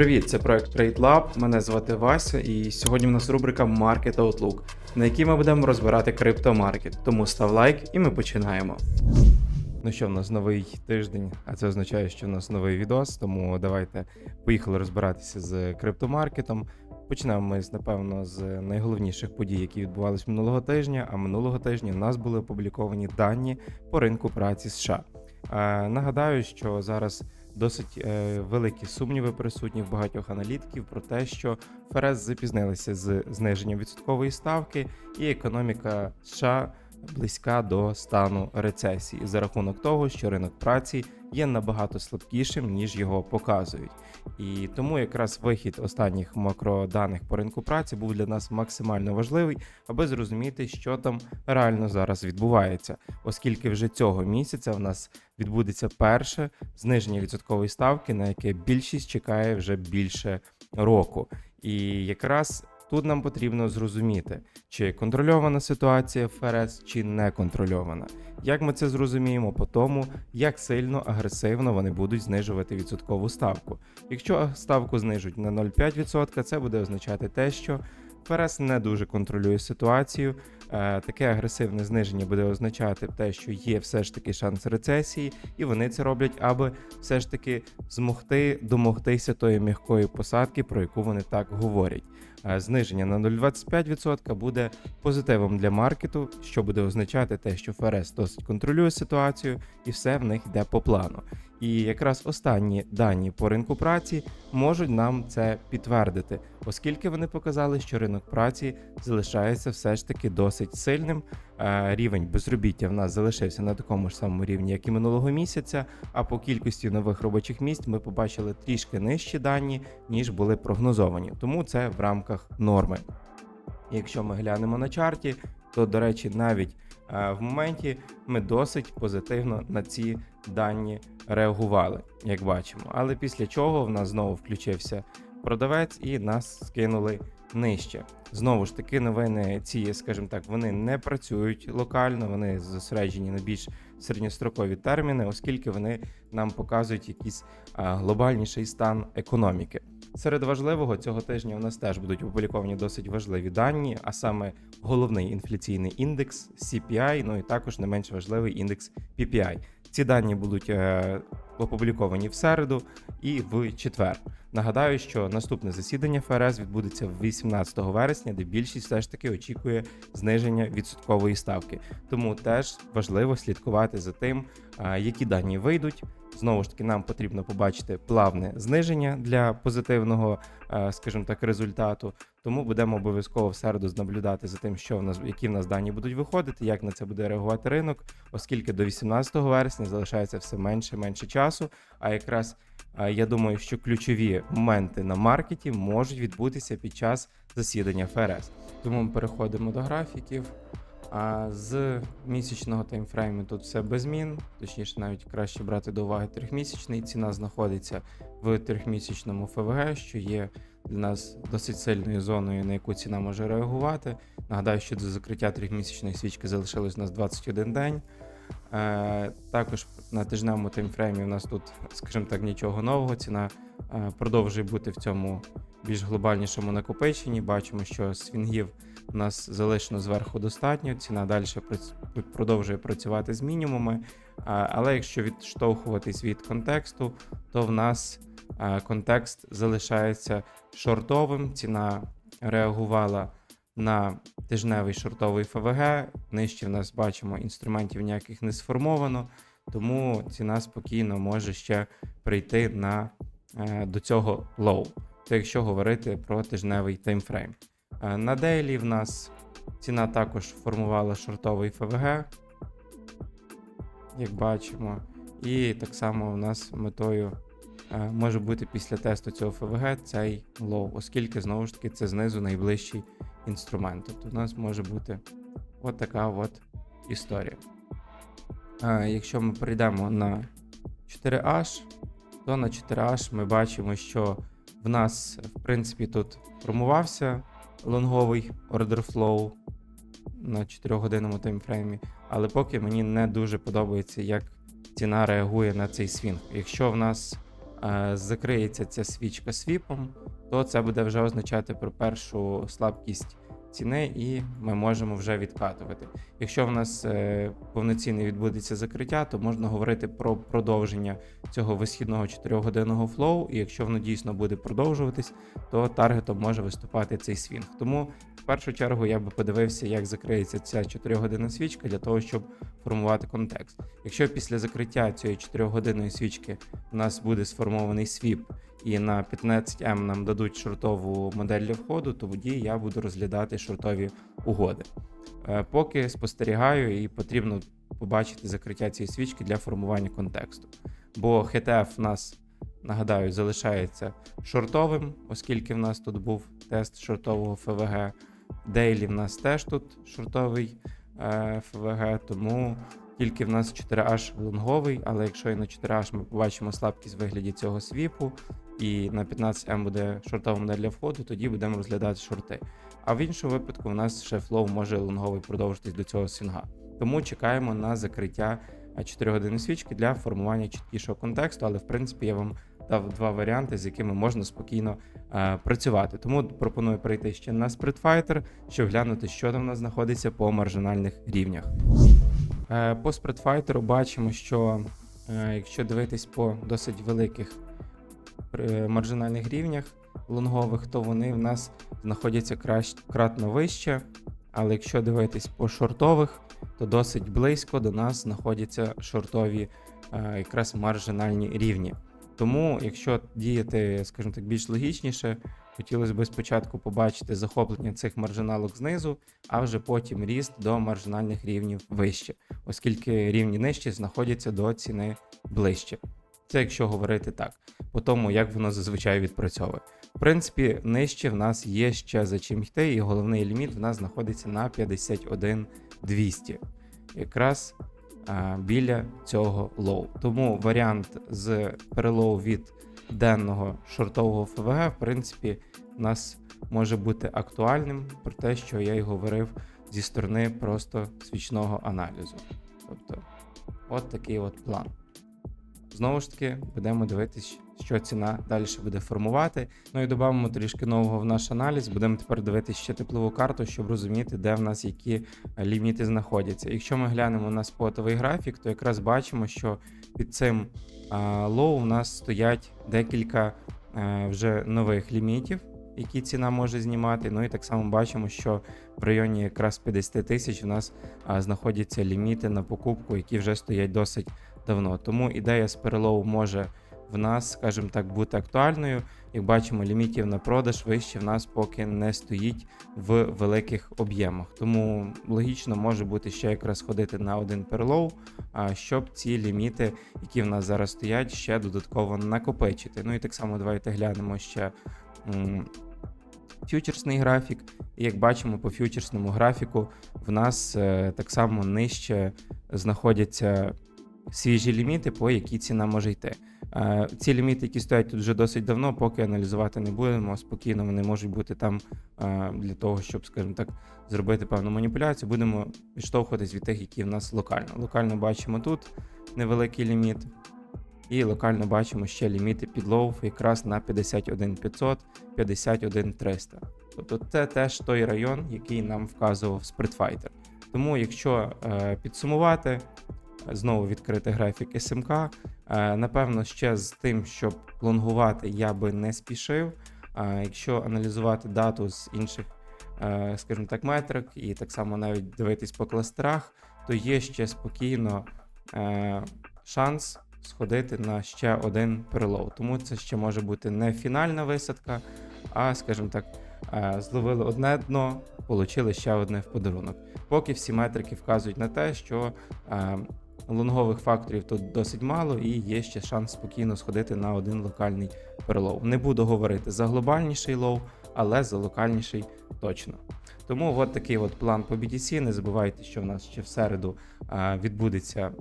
Привіт, це проект TradeLab. Мене звати Вася, і сьогодні в нас рубрика Market Outlook, на якій ми будемо розбирати криптомаркет. Тому став лайк, і ми починаємо. Ну що, в нас новий тиждень, а це означає, що в нас новий відос. Тому давайте поїхали розбиратися з криптомаркетом. Почнемо ми напевно з найголовніших подій, які відбувалися минулого тижня. А минулого тижня у нас були опубліковані дані по ринку праці США. Е, нагадаю, що зараз досить е, великі сумніви присутні в багатьох аналітиків про те, що ФРС запізнилися з зниженням відсоткової ставки, і економіка США близька до стану рецесії за рахунок того, що ринок праці є набагато слабкішим ніж його показують. І тому якраз вихід останніх макроданих по ринку праці був для нас максимально важливий, аби зрозуміти, що там реально зараз відбувається, оскільки вже цього місяця в нас відбудеться перше зниження відсоткової ставки, на яке більшість чекає вже більше року. І якраз тут нам потрібно зрозуміти, чи контрольована ситуація ФРС, чи не контрольована. Як ми це зрозуміємо по тому, як сильно агресивно вони будуть знижувати відсоткову ставку. Якщо ставку знижуть на 0,5%, це буде означати те, що ФРС не дуже контролює ситуацію. Е, Таке агресивне зниження буде означати те, що є все ж таки шанс рецесії, і вони це роблять, аби все ж таки змогти домогтися тої м'якої посадки, про яку вони так говорять. Е, Зниження на 0,25% буде позитивом для маркету, що буде означати те, що ФРС досить контролює ситуацію, і все в них йде по плану. І якраз останні дані по ринку праці можуть нам це підтвердити, оскільки вони показали, що ринок праці залишається все ж таки досить сильним. Е, Рівень безробіття в нас залишився на такому ж самому рівні, як і минулого місяця. А по кількості нових робочих місць ми побачили трішки нижчі дані, ніж були прогнозовані. Тому це в рамках норми. Якщо ми глянемо на чарті, то до речі, навіть е, в моменті ми досить позитивно на ці дані реагували, як бачимо. Але після чого в нас знову включився продавець і нас скинули нижче. Знову ж таки, новини ці, скажімо так, вони не працюють локально, вони зосереджені на більш середньострокові терміни, оскільки вони нам показують якийсь глобальніший стан економіки. Серед важливого цього тижня у нас теж будуть опубліковані досить важливі дані, а саме головний інфляційний індекс CPI, ну і також не менш важливий індекс PPI. Ці дані будуть е, опубліковані в середу і в четвер. Нагадаю, що наступне засідання ФРС відбудеться 18 вересня, де більшість все ж таки очікує зниження відсоткової ставки. Тому теж важливо слідкувати за тим, е, які дані вийдуть. Знову ж таки, нам потрібно побачити плавне зниження для позитивного, е, скажімо так, результату. Тому будемо обов'язково в середу наблюдати за тим, що в нас які в нас дані будуть виходити, як на це буде реагувати ринок, оскільки до 18 вересня залишається все менше і менше часу. А якраз е, я думаю, що ключові моменти на маркеті можуть відбутися під час засідання ФРС. Тому ми переходимо до графіків. А з місячного таймфрейму тут все без змін, точніше, навіть краще брати до уваги трьохмісячний. Ціна знаходиться в трьохмісячному ФВГ, що є для нас досить сильною зоною, на яку ціна може реагувати. Нагадаю, що до закриття трьохмісячної свічки залишилось у нас 21 день. Е, також на тижневому таймфреймі у нас тут, скажімо так, нічого нового. Ціна е, продовжує бути в цьому більш глобальнішому накопиченні. Бачимо, що свінгів у нас залишено зверху достатньо. Ціна далі продовжує працювати з мінімумами. Але якщо відштовхуватись від контексту, то в нас контекст залишається шортовим. Ціна реагувала на тижневий шортовий ФВГ. Нижче в нас бачимо інструментів ніяких не сформовано, тому ціна спокійно може ще прийти на, е, до цього лоу. Це якщо говорити про тижневий таймфрейм. Е, На дейлі в нас ціна також формувала шортовий ФВГ, як бачимо. І так само у нас метою е, може бути після тесту цього ФВГ цей лоу, оскільки знову ж таки це знизу найближчий інструмент. Тобто у нас може бути от така от історія. Якщо ми перейдемо на 4H, то на 4H ми бачимо, що в нас, в принципі, тут формувався лонговий order flow на 4-годинному таймфреймі, але поки мені не дуже подобається, як ціна реагує на цей свінг. Якщо в нас е, закриється ця свічка свіпом, то це буде вже означати про першу слабкість ціни, і ми можемо вже відкатувати. Якщо в нас е, повноцінне відбудеться закриття, то можна говорити про продовження цього висхідного 4-годинного флоу. І якщо воно дійсно буде продовжуватись, то таргетом може виступати цей свінг. Тому в першу чергу я би подивився, як закриється ця 4-годинна свічка для того, щоб формувати контекст. Якщо після закриття цієї 4-годинної свічки у нас буде сформований свіп, і на 15М нам дадуть шортову модель для входу, то тоді я буду розглядати шортові угоди. Е, Поки спостерігаю і потрібно побачити закриття цієї свічки для формування контексту. Бо HTF в нас, нагадаю, залишається шортовим, оскільки в нас тут був тест шортового ФВГ. Дейлі в нас теж тут шортовий е, ФВГ, тому тільки в нас 4H лонговий, але якщо і на 4H ми побачимо слабкість в вигляді цього свіпу, і на 15М буде шортова модель для входу, тоді будемо розглядати шорти. А в іншому випадку у нас ще флоу може лонговий продовжитись до цього свінга. Тому чекаємо на закриття 4 години свічки для формування чіткішого контексту, але в принципі я вам дав два варіанти, з якими можна спокійно е, працювати. Тому пропоную перейти ще на Spreadfighter, щоб глянути, що там у нас знаходиться по маржинальних рівнях. Е, по Spreadfighter бачимо, що е, якщо дивитись по досить великих е, маржинальних рівнях лонгових, то вони в нас знаходяться кратно вище. Але якщо дивитись по шортових, то досить близько до нас знаходяться шортові якраз маржинальні рівні. Тому, якщо діяти, скажімо так, більш логічніше, хотілося б спочатку побачити захоплення цих маржиналок знизу, а вже потім ріст до маржинальних рівнів вище, оскільки рівні нижчі знаходяться до ціни ближче. Це якщо говорити так, по тому, як воно зазвичай відпрацьовує. В принципі, нижче в нас є ще за чим йти, і головний ліміт в нас знаходиться на 51 200. Якраз а, біля цього лоу. Тому варіант з перелоу від денного шортового ФВГ, в принципі, у нас може бути актуальним про те, що я й говорив зі сторони просто свічного аналізу. Тобто, от такий от план. Знову ж таки, будемо дивитися, що ціна далі буде формувати. Ну і додамо трішки нового в наш аналіз. Будемо тепер дивитися ще теплову карту, щоб розуміти, де в нас які ліміти знаходяться. Якщо ми глянемо на спотовий графік, то якраз бачимо, що під цим лоу у нас стоять декілька вже нових лімітів. Які ціна може знімати, ну і так само бачимо, що в районі якраз 50 тисяч у нас а, знаходяться ліміти на покупку, які вже стоять досить давно. Тому ідея з перелову може в нас, скажімо так, бути актуальною. Як бачимо, лімітів на продаж вище в нас поки не стоїть в великих об'ємах. Тому логічно може бути ще якраз ходити на один перелов, щоб ці ліміти, які в нас зараз стоять, ще додатково накопичити. Ну і так само давайте глянемо ще. Фьючерсний графік, і як бачимо по фьючерсному графіку, в нас е, так само нижче знаходяться свіжі ліміти, по які ціна може йти. Е, ці ліміти, які стоять тут вже досить давно, поки аналізувати не будемо. Спокійно вони можуть бути там е, для того, щоб, скажімо так, зробити певну маніпуляцію. Будемо відштовхуватись від тих, які в нас локально. Локально бачимо тут невеликий ліміт. І локально бачимо ще ліміти підлов якраз на 51 500, 51 300. Тобто це теж той район, який нам вказував Spreadfighter. Тому, якщо е, підсумувати, знову відкрити графік СМК. Е, напевно, ще з тим, щоб лонгувати, я би не спішив. Е, якщо аналізувати дату з інших, е, скажімо так, метрик, і так само навіть дивитись по кластерах, то є ще спокійно шанс сходити на ще один перелов. Тому це ще може бути не фінальна висадка, а, скажімо так, зловили одне дно, отримали ще одне в подарунок. Поки всі метрики вказують на те, що Лонгових факторів тут досить мало, і є ще шанс спокійно сходити на один локальний перелов. Не буду говорити за глобальніший лоу, але за локальніший точно. Тому от такий от план по BTC. Не забувайте, що в нас ще в середу відбудеться.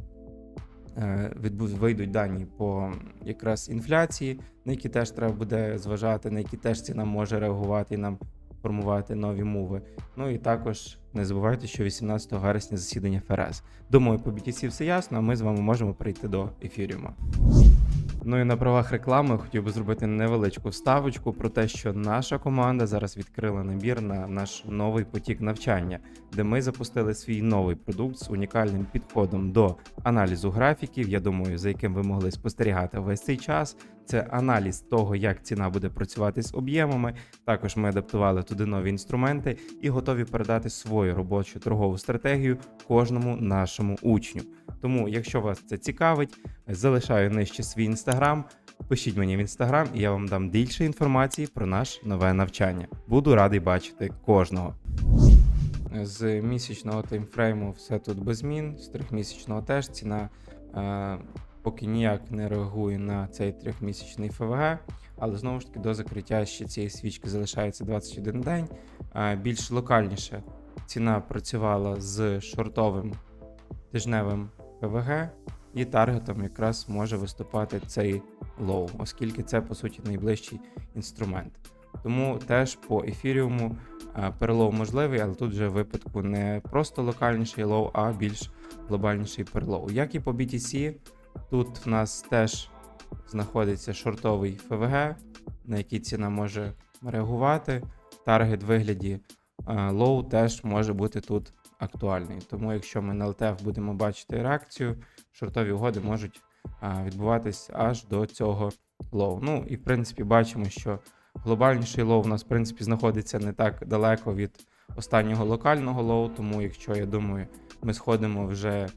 Вийдуть дані по якраз інфляції, на які теж треба буде зважати, на які теж ціна може реагувати і нам формувати нові мови. Ну і також не забувайте, що 18 вересня засідання ФРС. Думаю, по BTC все ясно, а ми з вами можемо прийти до ефіріума. Ну і на правах реклами хотів би зробити невеличку вставочку про те, що наша команда зараз відкрила набір на наш новий потік навчання, де ми запустили свій новий продукт з унікальним підходом до аналізу графіків. Я думаю, за яким ви могли спостерігати весь цей час. Це аналіз того, як ціна буде працювати з об'ємами. Також ми адаптували туди нові інструменти і готові передати свою робочу торгову стратегію кожному нашому учню. Тому, якщо вас це цікавить, залишаю нижче свій інстаграм. Пишіть мені в інстаграм, і я вам дам більше інформації про наш нове навчання. Буду радий бачити кожного. З місячного таймфрейму все тут без змін, з трьохмісячного теж ціна е, поки ніяк не реагує на цей трьохмісячний ФВГ, але знову ж таки до закриття ще цієї свічки залишається 21 день. Більш локальніше ціна працювала з шортовим тижневим ПВГ, і таргетом якраз може виступати цей лоу, оскільки це по суті найближчий інструмент. Тому теж по ефіріуму перелов можливий, але тут вже в випадку не просто локальніший лоу, а більш глобальніший перелов. Як і по BTC, тут в нас теж знаходиться шортовий ФВГ, на який ціна може реагувати. Таргет в вигляді е, лоу теж може бути тут актуальний. Тому, якщо ми на LTF будемо бачити реакцію, шортові угоди можуть а, відбуватись аж до цього лоу. Ну і в принципі бачимо, що глобальніший лоу у нас в принципі знаходиться не так далеко від останнього локального лоу. Тому, якщо я думаю, ми сходимо вже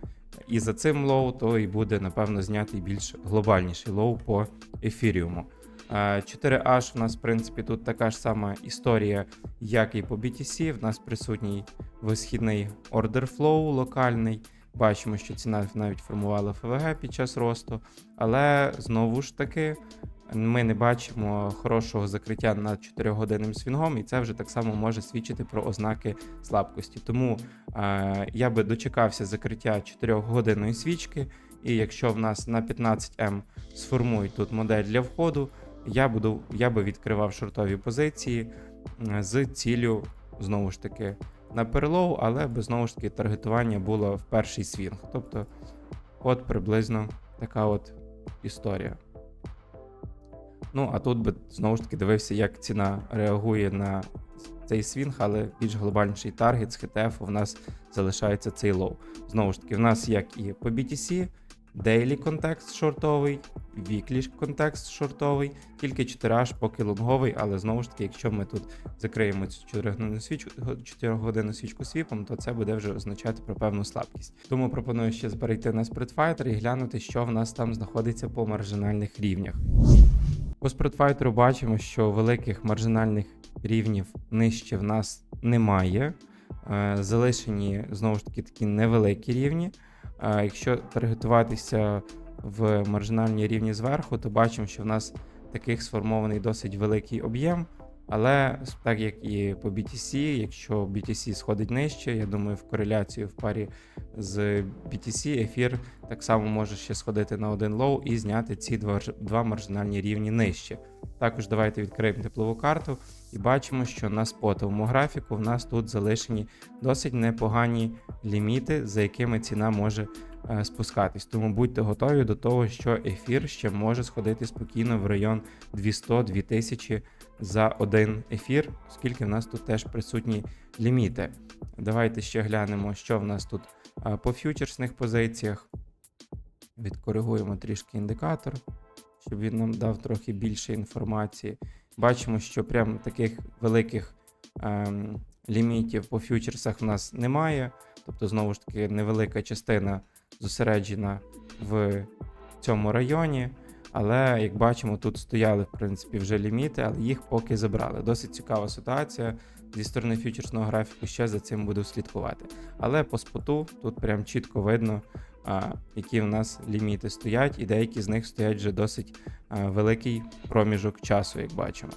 і за цим лоу, то і буде напевно знятий більш глобальніший лоу по ефіріуму. 4H в нас, в принципі, тут така ж сама історія, як і по BTC. В нас присутній висхідний order flow локальний. Бачимо, що ціна навіть формувала ФВГ під час росту, але знову ж таки ми не бачимо хорошого закриття над 4-годинним свінгом, і це вже так само може свідчити про ознаки слабкості. Тому е, я би дочекався закриття 4-годинної свічки, і якщо в нас на 15М сформують тут модель для входу, я буду, я би відкривав шортові позиції з ціллю знову ж таки на перелов, але би знову ж таки таргетування було в перший свінг. Тобто, от приблизно така от історія. Ну, а тут би знову ж таки дивився, як ціна реагує на цей свінг, але більш глобальніший таргет з ХТФ у нас залишається цей лоу. Знову ж таки, в нас як і по BTC, Daily контекст шортовий, Weekly контекст шортовий, тільки 4H поки лонговий, але знову ж таки, якщо ми тут закриємо цю 4 годинну свічку, 4 годинну свічку свіпом, то це буде вже означати про певну слабкість. Тому пропоную ще перейти на Spreadfighter і глянути, що в нас там знаходиться по маржинальних рівнях. По спритфайтеру бачимо, що великих маржинальних рівнів нижче в нас немає. Е, залишені знову ж таки такі невеликі рівні. Якщо таргетуватися в маржинальні рівні зверху, то бачимо, що в нас таких сформований досить великий об'єм. Але так як і по BTC, якщо BTC сходить нижче, я думаю, в кореляцію в парі з BTC ефір так само може ще сходити на один лоу і зняти ці два, два маржинальні рівні нижче. Також давайте відкриємо теплову карту і бачимо, що на спотовому графіку в нас тут залишені досить непогані ліміти, за якими ціна може спускатись. Тому будьте готові до того, що ефір ще може сходити спокійно в район 200-2000 за один ефір, оскільки в нас тут теж присутні ліміти. Давайте ще глянемо, що в нас тут е, по фьючерсних позиціях. Відкоригуємо трішки індикатор, щоб він нам дав трохи більше інформації. Бачимо, що прям таких великих ем, лімітів по фьючерсах в нас немає. Тобто, знову ж таки, невелика частина зосереджена в цьому районі. Але, як бачимо, тут стояли, в принципі, вже ліміти, але їх поки забрали. Досить цікава ситуація. Зі сторони фьючерсного графіку ще за цим буду слідкувати. Але по споту тут прям чітко видно, які в нас ліміти стоять, і деякі з них стоять вже досить великий проміжок часу, як бачимо.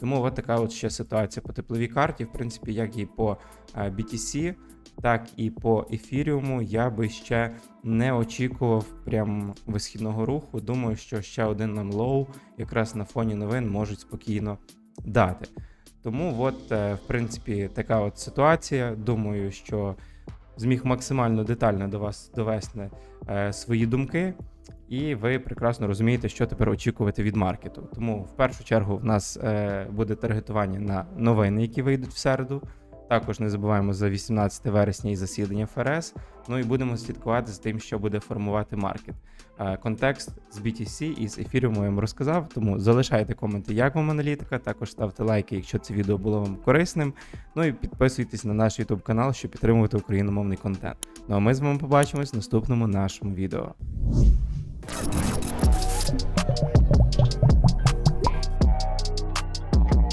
Тому от така от ще ситуація по тепловій карті, в принципі, як і по BTC, так і по ефіріуму я би ще не очікував прям висхідного руху. Думаю, що ще один нам лоу якраз на фоні новин можуть спокійно дати. Тому, от, е, в принципі, така от ситуація. Думаю, що зміг максимально детально до вас довести е, свої думки. і ви прекрасно розумієте, що тепер очікувати від маркету. Тому в першу чергу в нас е, буде таргетування на новини, які вийдуть в середу. Також не забуваємо за 18 вересня і засідання ФРС. Ну і будемо слідкувати за тим, що буде формувати маркет. Е, Контекст з BTC і з ефіром я вам розказав. Тому залишайте коменти, як вам аналітика. Також ставте лайки, якщо це відео було вам корисним. Ну і підписуйтесь на наш YouTube канал, щоб підтримувати україномовний контент. Ну а ми з вами побачимось в наступному нашому відео.